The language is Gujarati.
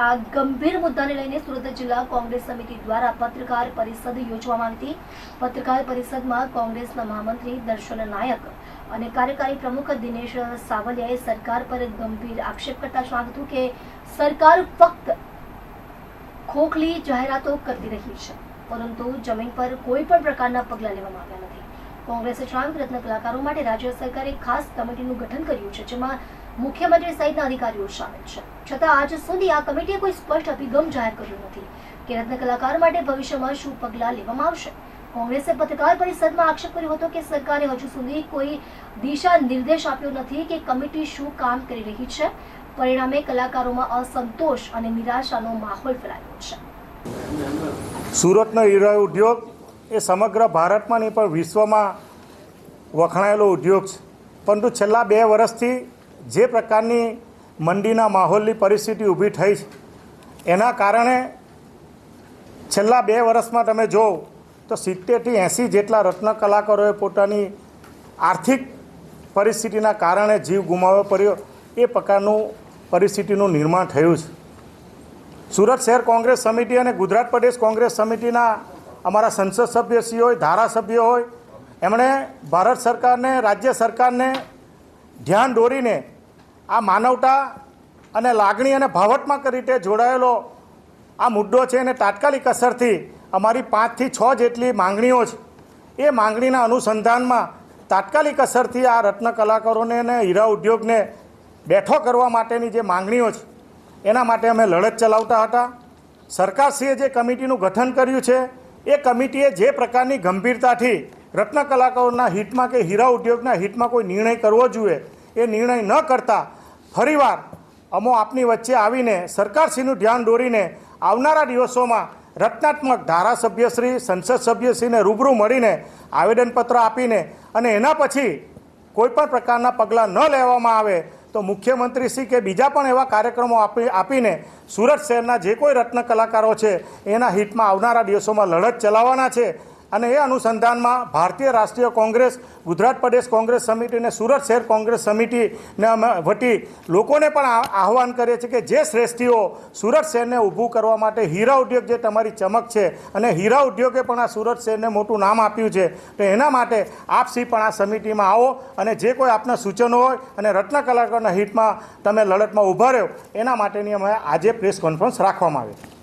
આ ગંભીર મુદ્દાને લઈને સુરત જિલ્લા કોંગ્રેસ સમિતિ દ્વારા પત્રકાર પરિષદ યોજવામાં આવી પત્રકાર પરિષદમાં કોંગ્રેસના મહામંત્રી દર્શન નાયક અને કાર્યકારી પ્રમુખ દિનેશ સાવલિયાએ સરકાર પર ગંભીર આક્ષેપ કરતા જણાવ્યું હતું કે સરકાર ફક્ત ખોખલી જાહેરાતો કરતી રહી છે, પરંતુ જમીન પર કોઈ પણ પ્રકારના પગલાં લેવામાં આવ્યા નથી. કોંગ્રેસે જણાવ્યું રત્ન કલાકારો માટે રાજ્ય સરકારે ખાસ કમિટીનું ગઠન કર્યું છે, જેમાં મુખ્યમંત્રી સહિતના અધિકારીઓ સામેલ છે. છતાં આજ સુધી આ કમિટીએ કોઈ સ્પષ્ટ અભિગમ જાહેર કર્યો નથી કે રત્ન કલાકાર માટે ભવિષ્યમાં શું પગલાં લેવામાં આવશે. કોંગ્રેસે પત્રકાર પરિષદમાં આક્ષેપ કર્યો હતો કે સરકારે હજુ સુધી કોઈ દિશા નિર્દેશ આપ્યો નથી કે કમિટી શું કામ કરી રહી છે. પરિણામે કલાકારોમાં અસંતોષ અને નિરાશાનો માહોલ ફેલાયો છે. સુરતનો હીરા ઉદ્યોગ એ સમગ્ર ભારતમાં નહીં, પણ વિશ્વમાં વખણાયેલો ઉદ્યોગ છે. પરંતુ છેલ્લા બે વર્ષથી જે પ્રકારની મંદીના માહોલની પરિસ્થિતિ ઊભી થઈ છે, એના કારણે છેલ્લા બે વર્ષમાં તમે જો તો સિત્તેરથી એંસી જેટલા રત્ન કલાકારોએ પોતાની આર્થિક પરિસ્થિતિના કારણે જીવ ગુમાવવો પડ્યો, એ પ્રકારનું પરિસ્થિતિનું નિર્માણ થયું છે. સુરત શહેર કોંગ્રેસ સમિતિ અને ગુજરાત પ્રદેશ કોંગ્રેસ સમિતિના અમારા સંસદ સભ્યશ્રી હોય, ધારાસભ્ય હોય, એમણે ભારત સરકારને, રાજ્ય સરકારને ધ્યાન દોરીને આ માનવતા અને લાગણી અને ભાવાત્મક રીતે જોડાયેલો આ મુદ્દો છે એને તાત્કાલિક અસરથી અમારી પાંચથી છ જેટલી માંગણીઓ છે. એ માંગણીના અનુસંધાનમાં તાત્કાલિક અસરથી આ રત્ન કલાકારોને અને હીરા ઉદ્યોગને બેઠો કરવા માટેની જે માંગણીઓ છે, એના માટે અમે લડત ચલાવતા હતા. સરકારશ્રીએ જે કમિટીનું ગઠન કર્યું છે એ કમિટીએ જે પ્રકારની ગંભીરતાથી રત્ન કલાકારોના હિતમાં કે હીરા ઉદ્યોગના હિતમાં કોઈ નિર્ણય કરવો જોઈએ, એ નિર્ણય ન કરતા ફરીવાર અમો આપની વચ્ચે આવીને સરકારશ્રીનું ધ્યાન દોરીને આવનારા દિવસોમાં રચનાત્મક ધારાસભ્યશ્રી સંસદ સભ્યશ્રીને રૂબરૂ મળીને આવેદનપત્ર આપીને અને એના પછી કોઈપણ પ્રકારના પગલાં ન લેવામાં આવે તો મુખ્યમંત્રીશ્રી કે બીજા પણ એવા કાર્યક્રમો આપી આપીને સુરત શહેરના જે કોઈ રત્ન કલાકારો છે, એના હિતમાં આવનારા દિવસોમાં લડત ચલાવવાના છે. અને એ અનુસંધાનમાં ભારતીય રાષ્ટ્રીય કોંગ્રેસ, ગુજરાત પ્રદેશ કોંગ્રેસ સમિતિ અને સુરત શહેર કોંગ્રેસ સમિતિને અમે વતી લોકોને પણ આહવાન કરીએ છીએ કે જે શ્રેષ્ઠીઓ સુરત શહેરને ઊભું કરવા માટે હીરા ઉદ્યોગ જે તમારી ચમક છે અને હીરા ઉદ્યોગે પણ આ સુરત શહેરને મોટું નામ આપ્યું છે, તો એના માટે આપસી પણ આ સમિતિમાં આવો અને જે કોઈ આપના સૂચનો હોય અને રત્ન કલાકારના હિતમાં તમે લડતમાં ઊભા રહ્યો, એના માટેની અમે આજે પ્રેસ કોન્ફરન્સ રાખવામાં આવી.